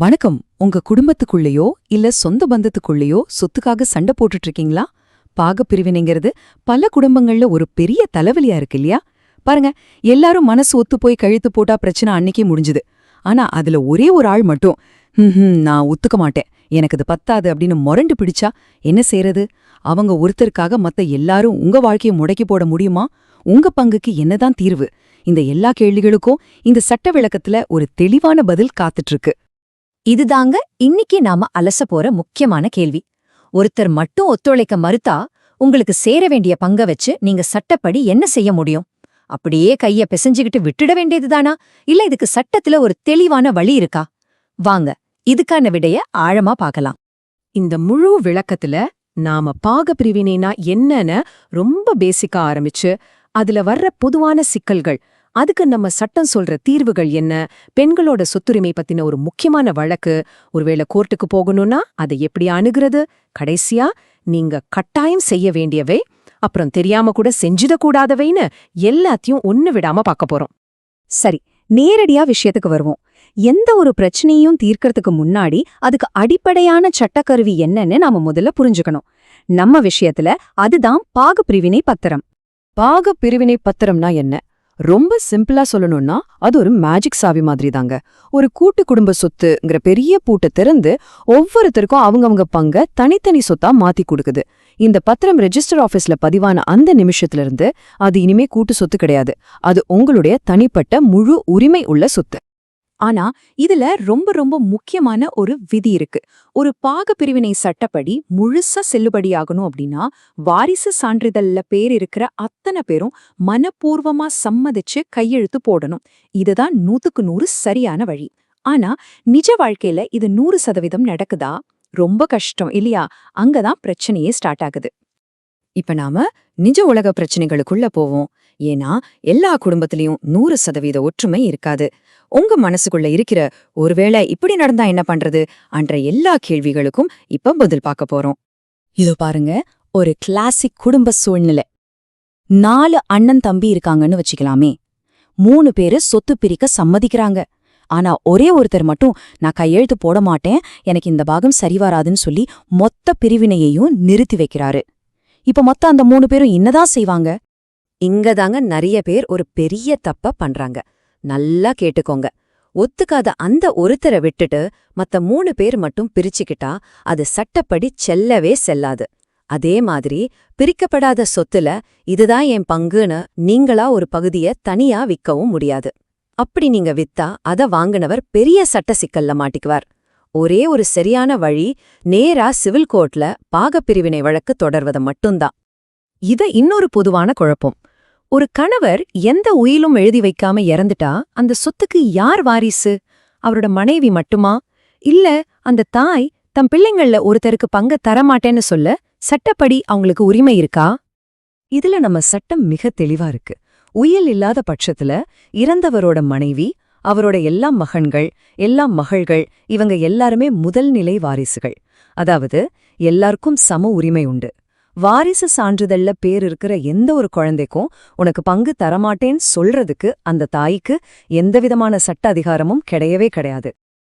வணக்கம். உங்க குடும்பத்துக்குள்ளேயோ இல்ல சொந்த பந்தத்துக்குள்ளேயோ சொத்துக்காக சண்டை போட்டுட்டு இருக்கீங்களா பாகப் பிரிவினைங்கிறது பல குடும்பங்கள்ல ஒரு பெரிய தலைவலியா இருக்கு இல்லையா? பாருங்க எல்லாரும் மனசு ஒத்து போய் கழுத்து போட்டா பிரச்சனை அன்னைக்கே முடிஞ்சுது. ஆனா அதுல ஒரே ஒரு ஆள் மட்டும். ஹம் நான் ஒத்துக்க மாட்டேன். எனக்கு இது பத்தாது அப்படின்னு முரண்டு பிடிச்சா என்ன செய்யறது அவங்க ஒருத்தருக்காக மத்த எல்லாரும் உங்க வாழ்க்கையை முடக்கி போட முடியுமா? உங்க பங்குக்கு என்னதான் தீர்வு? இந்த எல்லா கேள்விகளுக்கும் இந்த சட்ட விளக்கத்துல ஒரு தெளிவான பதில் காத்துட்டு இருக்கு இதுதாங்க இன்னிக்கு நாம அலச போற முக்கியமான கேள்வி. ஒருத்தர் மட்டும் ஒத்துழைக்க மறுத்தா உங்களுக்கு சேர வேண்டிய பங்க வச்சு நீங்க சட்டப்படி என்ன செய்ய முடியும்? அப்படியே கைய பிசைஞ்சுகிட்டு விட்டுட வேண்டியதுதானா? இல்ல இதுக்கு சட்டத்துல ஒரு தெளிவான வழி இருக்கா? வாங்க இதுக்கான விடைய ஆழமா பார்க்கலாம். இந்த முழு விளக்கத்துல நாம பாக பிரிவினைனா என்னன்னு ரொம்ப பேசிக்கா ஆரம்பிச்சு அதுல வர்ற பொதுவான சிக்கல்கள் அதுக்கு நம்ம சட்டம் சொல்ற தீர்வுகள் என்ன? பெண்களோட சொத்துரிமை பத்தின ஒரு முக்கியமான வழக்கு. ஒருவேளை கோர்ட்டுக்கு போகணும்னா அதை எப்படி அணுகிறது? கடைசியா நீங்க கட்டாயம் செய்ய வேண்டியவை அப்புறம் தெரியாம கூட செஞ்சிடக்கூடாதவைன்னு எல்லாத்தையும் ஒண்ணு விடாம பார்க்க போறோம். சரி நேரடியா விஷயத்துக்கு வருவோம். எந்த ஒரு பிரச்சனையும் தீர்க்கறதுக்கு முன்னாடி அதுக்கு அடிப்படையான சட்டக்கருவி என்னன்னு நாம முதல்ல புரிஞ்சுக்கணும். நம்ம விஷயத்துல அதுதான் பாகு பிரிவினை பத்திரம். பாகப்பிரிவினை பத்திரம்னா என்ன? ரொம்ப சிம்பிளா சொல்லணும்னா அது ஒரு மேஜிக் சாவி மாதிரி தாங்க ஒரு கூட்டு குடும்ப சொத்துங்கிற பெரிய பூட்டை திறந்து ஒவ்வொருத்தருக்கும் அவங்கவங்க பங்க தனித்தனி சொத்தா மாத்தி கொடுக்குது. இந்த பத்திரம் ரெஜிஸ்டர் ஆபீஸ்ல பதிவான அந்த நிமிஷத்துல இருந்து அது இனிமே கூட்டு சொத்து கிடையாது. அது உங்களுடைய தனிப்பட்ட முழு உரிமை உள்ள சொத்து. ஆனா இதுல ரொம்ப ரொம்ப முக்கியமான ஒரு விதி இருக்கு. ஒரு பாக பிரிவினை சட்டப்படி முழுசா செல்லுபடியாகணும் அப்படின்னா வாரிசு சான்றிதழ்ல பேர் இருக்கிற அத்தனை பேரும் மனப்பூர்வமா சம்மதிச்சு கையெழுத்து போடணும். இதுதான் நூத்துக்கு நூறு சரியான வழி. ஆனா நிஜ வாழ்க்கையில இது நூறு சதவீதம் நடக்குதா? ரொம்ப கஷ்டம் இல்லையா? அங்கதான் பிரச்சனையே ஸ்டார்ட் ஆகுது. இப்ப நாம நிஜ உலக பிரச்சனைகளுக்குள்ள போவோம். ஏன்னா எல்லா குடும்பத்திலையும் நூறு சதவீத ஒற்றுமை இருக்காது. உங்க மனசுக்குள்ள இருக்கிற ஒருவேளை இப்படி நடந்தா என்ன பண்றது? அன்ற எல்லா கேள்விகளுக்கும் இப்ப பதில் பார்க்க போறோம். இதோ பாருங்க ஒரு கிளாசிக் குடும்ப சூழ்நிலை. நாலு அண்ணன் தம்பி இருக்காங்கன்னு வச்சுக்கலாமே. மூணு பேரு சொத்து பிரிக்க சம்மதிக்கிறாங்க. ஆனா ஒரே ஒருத்தர் மட்டும் நான் கையெழுத்து போட மாட்டேன் எனக்கு இந்த பாகம் சரிவராதுன்னு சொல்லி மொத்த பிரிவினையையும் நிறுத்தி வைக்கிறாரு. இப்ப மொத்த அந்த மூணு பேரும் என்னதான் செய்வாங்க? இங்கதாங்க நிறைய பேர் ஒரு பெரிய தப்ப பண்றாங்க. நல்லா கேட்டுக்கோங்க. ஒத்துக்காத அந்த ஒருத்தரை விட்டுட்டு மத்த மூணு பேர் மட்டும் பிரிச்சுக்கிட்டா அது சட்டப்படி செல்லவே செல்லாது. அதே மாதிரி பிரிக்கப்படாத சொத்துல இதுதான் என் பங்குன்னு நீங்களா ஒரு பகுதிய தனியா விற்கவும் முடியாது. அப்படி நீங்க வித்தா அத வாங்குனவர் பெரிய சட்ட சிக்கல்ல மாட்டிக்குவார். ஒரே ஒரு சரியான வழி நேரா சிவில் கோர்ட்ல பாகப்பிரிவினை வழக்கு தொடர்வதை மட்டும்தான். இத இன்னொரு பொதுவான குழப்பம். ஒரு கணவர் எந்த உயிலும் எழுதி வைக்காம இறந்துட்டா அந்த சொத்துக்கு யார் வாரிசு? அவரோட மனைவி மட்டுமா? இல்ல அந்த தாய் தம் பிள்ளைங்கள்ல ஒருத்தருக்கு பங்க தரமாட்டேன்னு சொல்ல சட்டப்படி அவங்களுக்கு உரிமை இருக்கா? இதுல நம்ம சட்டம் மிக தெளிவா இருக்கு. உயில் இல்லாத பட்சத்துல இறந்தவரோட மனைவி அவரோட எல்லா மகன்கள் எல்லா மகள்கள் இவங்க எல்லாருமே முதல் நிலை வாரிசுகள். அதாவது எல்லாருக்கும் சம உரிமை உண்டு. வாரிசு சான்றிதழ்ல பேர் இருக்கிற எந்த ஒரு குழந்தைக்கும் உனக்கு பங்கு தரமாட்டேன்னு சொல்றதுக்கு அந்த தாய்க்கு எந்தவிதமான சட்ட அதிகாரமும் கிடையவே கிடையாது.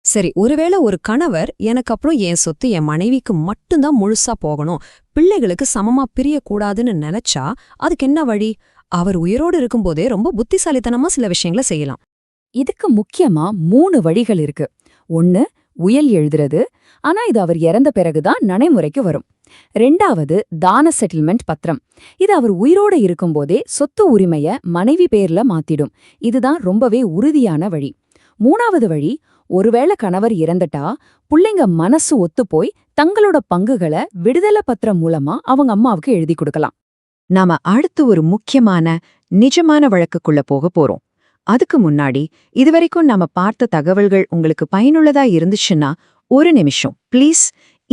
சரி ஒருவேளை ஒரு கணவர் எனக்கு அப்புறம் என் சொத்து என் மனைவிக்கு மட்டும்தான் முழுசா போகணும் பிள்ளைகளுக்கு சமமா பிரியக்கூடாதுன்னு நினைச்சா அதுக்கு என்ன வழி? அவர் உயிரோடு இருக்கும்போதே ரொம்ப புத்திசாலித்தனமா சில விஷயங்களை செய்யலாம். இதுக்கு முக்கியமா மூணு வழிகள் இருக்கு. ஒன்னு உயல் எழுதுறது ஆனா இது அவர் இறந்த பிறகுதான் நடைமுறைக்கு வரும். ரெண்டாவது தான செட்டில்மெண்ட் பத்திரம். இது அவர் உயிரோட இருக்கும்போதே சொத்து உரிமைய மனைவி பேர்ல மாத்திடும். இதுதான் ரொம்பவே உறுதியான வழி. மூணாவது வழி ஒருவேளை கணவர் இறந்துட்டா புள்ளைங்க மனசு ஒத்துப்போய் தங்களோட பங்குகளை விடுதலை பத்திரம் மூலமா அவங்க அம்மாவுக்கு எழுதி கொடுக்கலாம். நாம அடுத்து ஒரு முக்கியமான நிஜமான வழக்குக்குள்ள போக போறோம். அதுக்கு முன்னாடி இதுவரைக்கும் நாம பார்த்த தகவல்கள் உங்களுக்கு பயனுள்ளதா இருந்துச்சுன்னா ஒரு நிமிஷம் ப்ளீஸ்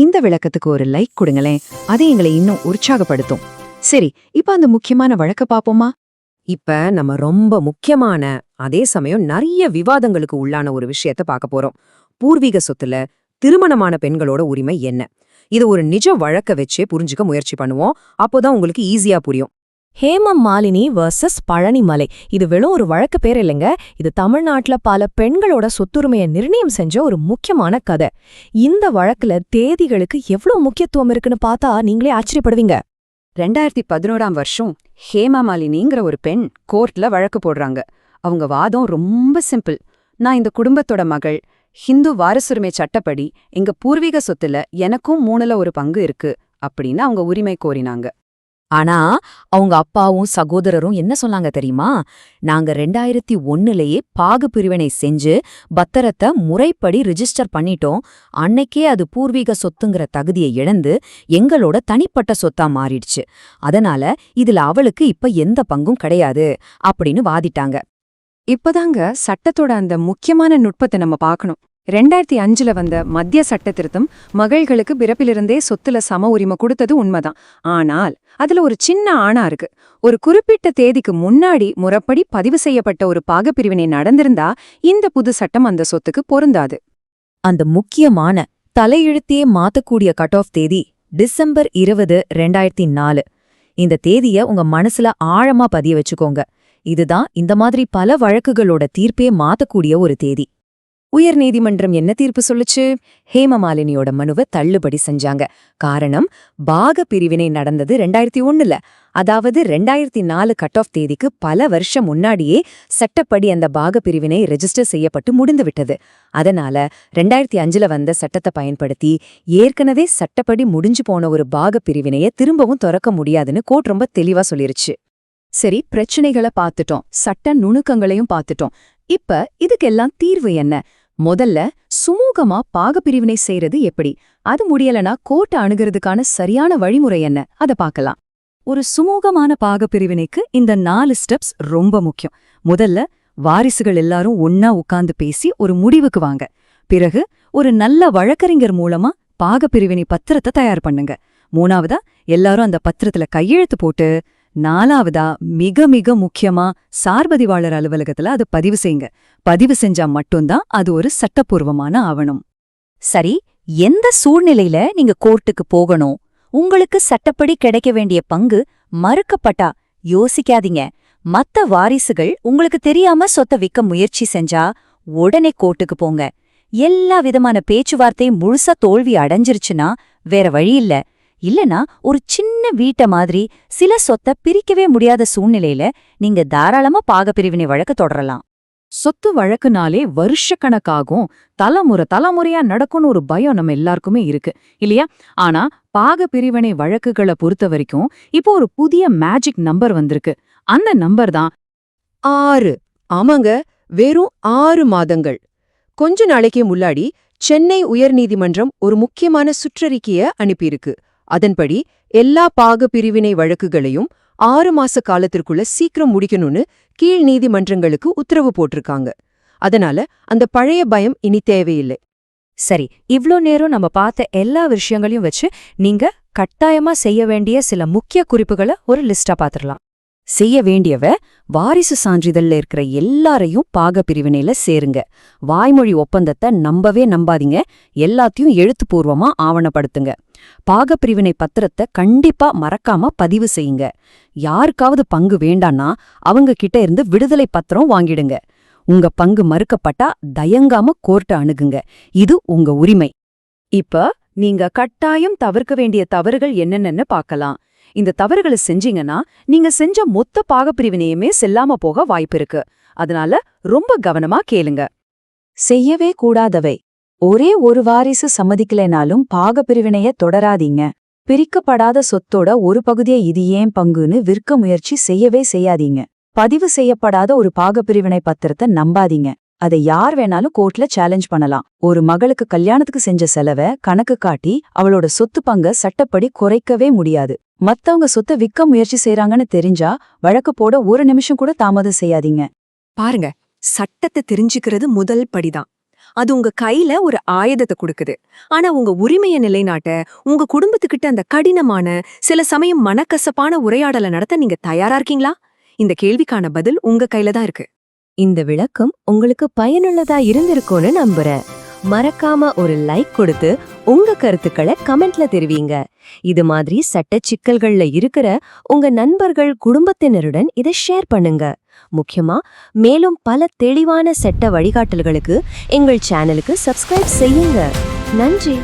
இந்த விளக்கத்துக்கு ஒரு லைக் கொடுங்களேன். அது எங்களை இன்னும் உற்சாகப்படுத்தும். சரி இப்ப அந்த முக்கியமான வழக்க பாப்போமா இப்ப நம்ம ரொம்ப முக்கியமான அதே சமயம் நிறைய விவாதங்களுக்கு உள்ளான ஒரு விஷயத்த பார்க்க போறோம். பூர்வீக சொத்துல திருமணமான பெண்களோட உரிமை என்ன? இது ஒரு நிஜ வழக்க வச்சே புரிஞ்சுக்க முயற்சி பண்ணுவோம். அப்போதான் உங்களுக்கு ஈஸியா புரியும். ஹேமம் மாலினி வர்சஸ் பழனிமலை இது வெறும் ஒரு வழக்கு பேர் இல்லைங்க. இது தமிழ்நாட்டுல பல பெண்களோட சொத்துரிமையை நிர்ணயம் செஞ்ச ஒரு முக்கியமான கதை. இந்த வழக்குல தேதிகளுக்கு எவ்வளோ முக்கியத்துவம் இருக்குன்னு பார்த்தா நீங்களே ஆச்சரியப்படுவீங்க. ரெண்டாயிரத்தி பதினோராம் வருஷம் ஹேமா மாலினிங்கிற ஒரு பெண் கோர்ட்ல வழக்கு போடுறாங்க. அவங்க வாதம் ரொம்ப சிம்பிள் நான் இந்த குடும்பத்தோட மகள் ஹிந்து வாரசுரிமை சட்டப்படி எங்க பூர்வீக சொத்துல எனக்கும் மூணுல ஒரு பங்கு இருக்கு அப்படின்னு அவங்க உரிமை கோரினாங்க. ஆனா அவங்க அப்பாவும் சகோதரரும் என்ன சொன்னாங்க தெரியுமா? நாங்க ரெண்டாயிரத்தி ஒன்னுலயே பாகு பிரிவினை செஞ்சு பத்திரத்தை முறைப்படி ரிஜிஸ்டர் பண்ணிட்டோம். அன்னைக்கே அது பூர்வீக சொத்துங்கிற தகுதியை இழந்து எங்களோட தனிப்பட்ட சொத்தா மாறிடுச்சு. அதனால இதுல அவளுக்கு இப்ப எந்த பங்கும் கிடையாது அப்படின்னு வாதிட்டாங்க. இப்பதாங்க சட்டத்தோட அந்த முக்கியமான நுட்பத்தை நம்ம பார்க்கணும். ரெண்டாயிரத்தி அஞ்சுல வந்த மத்திய சட்ட திருத்தம் மகள்களுக்கு பிறப்பிலிருந்தே சொத்துல சம உரிமை கொடுத்தது உண்மைதான். ஆனால் அதுல ஒரு சின்ன ஆணா இருக்கு. ஒரு குறிப்பிட்ட தேதிக்கு முன்னாடி முறப்படி பதிவு செய்யப்பட்ட ஒரு பாகப்பிரிவினை நடந்திருந்தா இந்த புது சட்டம் அந்த சொத்துக்கு பொருந்தாது. அந்த முக்கியமான தலையெழுத்தையே மாத்தக்கூடிய கட் ஆஃப் தேதி டிசம்பர் இருபது ரெண்டாயிரத்தி நாலு. இந்த தேதிய உங்க மனசுல ஆழமா பதிய வச்சுக்கோங்க. இதுதான் இந்த மாதிரி பல வழக்குகளோட தீர்ப்பே மாத்தக்கூடிய ஒரு தேதி. உயர்நீதிமன்றம் என்ன தீர்ப்பு சொல்லுச்சு? ஹேமமாலினியோட மனுவை தள்ளுபடி செஞ்சாங்க. காரணம் பாக பிரிவினை நடந்தது ரெண்டாயிரத்தி ஒண்ணுல. அதாவது ரெண்டாயிரத்தி நாலு கட் ஆஃப் தேதிக்கு பல வருஷம் முன்னாடியே சட்டப்படி அந்த பாக பிரிவினை ரெஜிஸ்டர் செய்யப்பட்டு முடிந்து விட்டது. அதனால ரெண்டாயிரத்தி அஞ்சுல வந்த சட்டத்தை பயன்படுத்தி ஏற்கனவே சட்டப்படி முடிஞ்சு போன ஒரு பாக பிரிவினைய திரும்பவும் திறக்க முடியாதுன்னு கோர்ட் ரொம்ப தெளிவா சொல்லிருச்சு. சரி பிரச்சனைகளை பார்த்துட்டோம். சட்ட நுணுக்கங்களையும் பார்த்துட்டோம். இப்ப இதுக்கெல்லாம் தீர்வு என்ன? முதல்ல சுமூகமா பாகப்பிரிவினை செய்யறது எப்படி? அது முடியலனா கோட்டை அணுகிறதுக்கான சரியான வழிமுறை என்ன? அத பார்க்கலாம். ஒரு சுமூகமான பாகப்பிரிவினைக்கு இந்த நாலு ஸ்டெப்ஸ் ரொம்ப முக்கியம். முதல்ல வாரிசுகள் எல்லாரும் ஒன்னா உட்கார்ந்து பேசி ஒரு முடிவுக்கு வாங்க. பிறகு ஒரு நல்ல வழக்கறிஞர் மூலமா பாகப்பிரிவினை பத்திரத்தை தயார் பண்ணுங்க. மூணாவதா எல்லாரும் அந்த பத்திரத்துல கையெழுத்து போட்டு நாலாவதா மிக மிக முக்கியமா சார்பதிவாளர் அலுவலகத்துல அதை பதிவு செய்யுங்க. பதிவு செஞ்சா மட்டும்தான் அது ஒரு சட்டப்பூர்வமான ஆவணம். சரி எந்த சூழ்நிலையில நீங்க கோர்ட்டுக்கு போகணும்? உங்களுக்கு சட்டப்படி கிடைக்க வேண்டிய பங்கு மறுக்கப்பட்டா யோசிக்காதீங்க. மத்த வாரிசுகள் உங்களுக்கு தெரியாம சொத்தை விக்க முயற்சி செஞ்சா உடனே கோர்ட்டுக்கு போங்க. எல்லா விதமான பேச்சுவார்த்தையும் முழுசா தோல்வி அடைஞ்சிருச்சுன்னா வேற வழி இல்ல. இல்லனா ஒரு சின்ன வீட்டை மாதிரி சில சொத்தை பிரிக்கவே முடியாத சூழ்நிலையில நீங்க தாராளமா பாகப்பிரிவினை வழக்கு தொடரலாம். சொத்து வழக்குனாலே வருஷக்கணக்காகும் தலைமுறை தலைமுறையா நடக்கும்னு ஒரு பயம் நம்ம எல்லாருக்குமே இருக்கு இல்லையா? ஆனா பாக பிரிவினை வழக்குகளை பொறுத்த வரைக்கும் இப்போ ஒரு புதிய மேஜிக் நம்பர் வந்திருக்கு. அந்த நம்பர் தான் ஆறு. ஆமாங்க வெறும் ஆறு மாதங்கள். கொஞ்ச நாளைக்கே முன்னாடி சென்னை உயர்நீதிமன்றம் ஒரு முக்கியமான சுற்றறிக்கைய அனுப்பியிருக்கு. அதன்படி எல்லா பாக பிரிவினை வழக்குகளையும் ஆறு மாச காலத்திற்குள்ள சீக்கிரம் முடிக்கணும்னு கீழ் நீதிமன்றங்களுக்கு உத்தரவு போட்டிருக்காங்க. அதனால அந்த பழைய பயம் இனி தேவையில்லை. சரி இவ்ளோ நேரம் நம்ம பார்த்த எல்லா விஷயங்களையும் வச்சு நீங்க கட்டாயமா செய்ய வேண்டிய சில முக்கிய குறிப்புகளை ஒரு லிஸ்டா பாத்துரலாம் செய்ய வேண்டியவ வாரிசு சான்றிதழ்ல இருக்கிற எல்லாரையும் பாக பிரிவினையில சேருங்க. வாய்மொழி ஒப்பந்தத்தை நம்பவே நம்பாதீங்க. எல்லாத்தையும் எழுத்துப்பூர்வமா ஆவணப்படுத்துங்க. பாக பிரிவினை பத்திரத்தை கண்டிப்பா மறக்காம பதிவு செய்யுங்க. யாருக்காவது பங்கு வேண்டான்னா அவங்க கிட்ட இருந்து விடுதலை பத்திரம் வாங்கிடுங்க. உங்க பங்கு மறுக்கப்பட்டா தயங்காம கோர்ட்ட அணுகுங்க. இது உங்க உரிமை. இப்ப நீங்க கட்டாயம் தவிர்க்க வேண்டிய தவறுகள் என்னென்னு பார்க்கலாம் இந்த தவறுகளை செஞ்சீங்கன்னா நீங்க செஞ்ச மொத்த பாகப்பிரிவினையுமே செல்லாம போக வாய்ப்பிருக்கு. அதனால ரொம்ப கவனமா கேளுங்க. செய்யவே கூடாதவை. ஒரே ஒரு வாரிசு சம்மதிக்கலைனாலும் பாகப்பிரிவினைய தொடராதீங்க. பிரிக்கப்படாத சொத்தோட ஒரு பகுதியை இது ஏன் பங்குன்னு விற்க முயற்சி செய்யவே செய்யாதீங்க. பதிவு செய்யப்படாத ஒரு பாகப்பிரிவினை பத்திரத்தை நம்பாதீங்க. அதை யார் வேணாலும் கோர்ட்ல சேலஞ்ச் பண்ணலாம். ஒரு மகளுக்கு கல்யாணத்துக்கு செஞ்ச செலவை கணக்கு காட்டி அவளோட சொத்து பங்க சட்டப்படி குறைக்கவே முடியாது. மத்தவங்க சொத்தை விற்க முயற்சி செய்றாங்கன்னு தெரிஞ்சா வழக்கு போட ஒரு நிமிஷம் கூட தாமதம் செய்யாதீங்க. பாருங்க சட்டத்தை தெரிஞ்சுக்கிறது முதல் படிதான். அது உங்க கையில ஒரு ஆயுதத்தை கொடுக்குது. ஆனா உங்க உரிமையை நிலைநாட்ட உங்க குடும்பத்துக்கிட்ட அந்த கடினமான சில சமயம் மனக்கசப்பான உரையாடலை நடத்த நீங்க தயாரா இருக்கீங்களா? இந்த கேள்விக்கான பதில் உங்க கையில தான் இருக்கு. இந்த விளக்கம் உங்களுக்கு பயனுள்ளதா இருந்திருக்கும்னு நம்புறேன். மறக்காம ஒரு லைக் கொடுத்து உங்க கருத்துக்களை கமெண்ட்ல தெரிவிங்க. இது மாதிரி சட்ட சிக்கல்கள்ல இருக்கிற உங்க நண்பர்கள் குடும்பத்தினருடன் இதை ஷேர் பண்ணுங்க. முக்கியமா மேலும் பல தெளிவான சட்ட வழிகாட்டல்களுக்கு எங்கள் சேனலுக்கு சப்ஸ்கிரைப் செய்யுங்க. நன்றி!